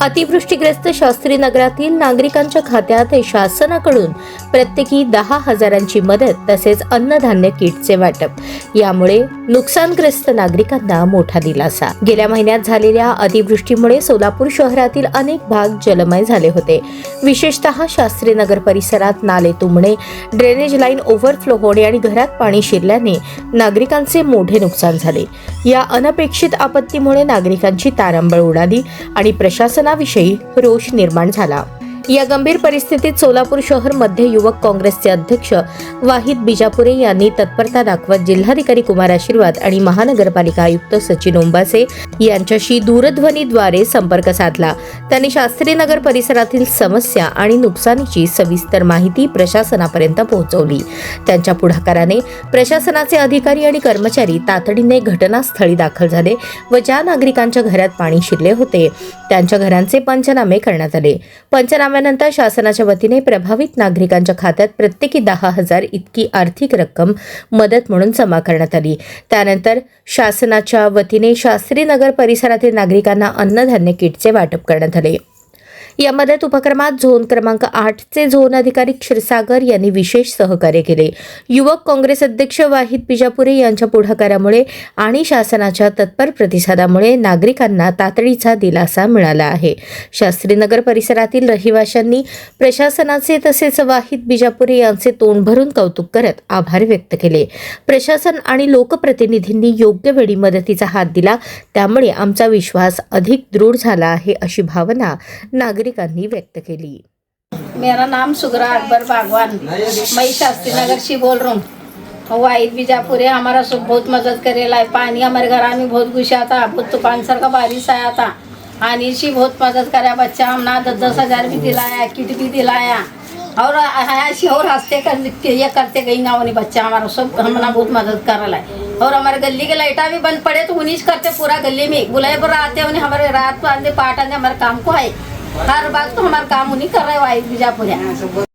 अतिवृष्टीग्रस्त शास्त्री नगरातील नागरिकांच्या खात्यात शासनाकडून प्रत्येकी दहा हजारांची मदत तसेच अन्नधान्य किटचे वाटप. यामुळे नुकसानग्रस्त नागरिकांना मोठा दिलासा. गेल्या महिन्यात झालेल्या अतिवृष्टीमुळे सोलापूर शहरातील अनेक भाग जलमय झाले होते. विशेषतः शास्त्रीनगर परिसरात नाले तुंबणे ड्रेनेज लाईन ओव्हरफ्लो होणे आणि घरात पाणी शिरल्याने नागरिकांचे मोठे नुकसान झाले. या अनपेक्षित आपत्तीमुळे नागरिकांची तारांबळ उडाली आणि प्रशासन प्रशासनाविषयी रोष निर्माण झाला. या गंभीर परिस्थितीत सोलापूर शहर मध्य युवक काँग्रेसचे अध्यक्ष वाहिद बिजापुरे यांनी तत्परता दाखवत जिल्हाधिकारी कुमार आशीर्वाद आणि महानगरपालिका आयुक्त सचिन ओंबासे यांच्याशी दूरध्वनीद्वारे संपर्क साधला. त्यांनी शास्त्रीनगर परिसरातील समस्या आणि नुकसानीची सविस्तर माहिती प्रशासनापर्यंत पोहोचवली. त्यांच्या पुढाकाराने प्रशासनाचे अधिकारी आणि कर्मचारी तातडीने घटनास्थळी दाखल झाले व ज्या नागरिकांच्या घरात पाणी शिरले होते त्यांच्या घरांचे पंचनामे करण्यात आले. पंचनामे पंचनाम्यानंतर शासनाच्या वतीने प्रभावित नागरिकांच्या खात्यात प्रत्येकी दहा हजार इतकी आर्थिक रक्कम मदत म्हणून जमा करण्यात आली. त्यानंतर शासनाच्या वतीने शास्त्रीनगर परिसरातील नागरिकांना अन्नधान्य किटचे वाटप करण्यात आले. या मदत उपक्रमात झोन क्रमांक आठचे झोन अधिकारी क्षीरसागर यांनी विशेष सहकार्य केले. युवक काँग्रेस अध्यक्ष वाहिद बिजापुरे यांच्या पुढाकारामुळे आणि शासनाच्या तत्पर प्रतिसादामुळे नागरिकांना तातडीचा दिलासा मिळाला आहे. शास्त्रीनगर परिसरातील रहिवाशांनी प्रशासनाचे तसेच वाहिद बिजापुरे यांचे तोंड भरून कौतुक करत आभार व्यक्त केले. प्रशासन आणि लोकप्रतिनिधींनी योग्य वेळी मदतीचा हात दिला त्यामुळे आमचा विश्वास अधिक दृढ झाला आहे अशी भावना नागरिक नागरिकांनी व्यक्त केली. मेरा नाम सुगरा अकबर बागवान मैं शास्त्री नगर से बोल रहा हूँ। हो, वाहिद बीजापुर है हमारा सब बहुत मदद करेला है। पानी हमारे घर में बहुत घुसा था बहुत तूफान सर का बारिश आया था आणि सी बहुत मदद करा बच्चा हमने दस दस हजार भी दिलाया किट भी दिलाया। और ऐसी और हंसते कर ये करते गई गाँव बच्चा हमारा सब हमारा बहुत मदद कर रहा है। और हमारे गली के लाइटा भी बंद पड़े तो उन्हीं करते पूरा गली में। बुलाए पर आते उन्हें हमारे रात को आते पाठ आते हमारे काम को है हर बात तो हमारा काम उन्हीं कर रहे हैं वाहिद बीजापुर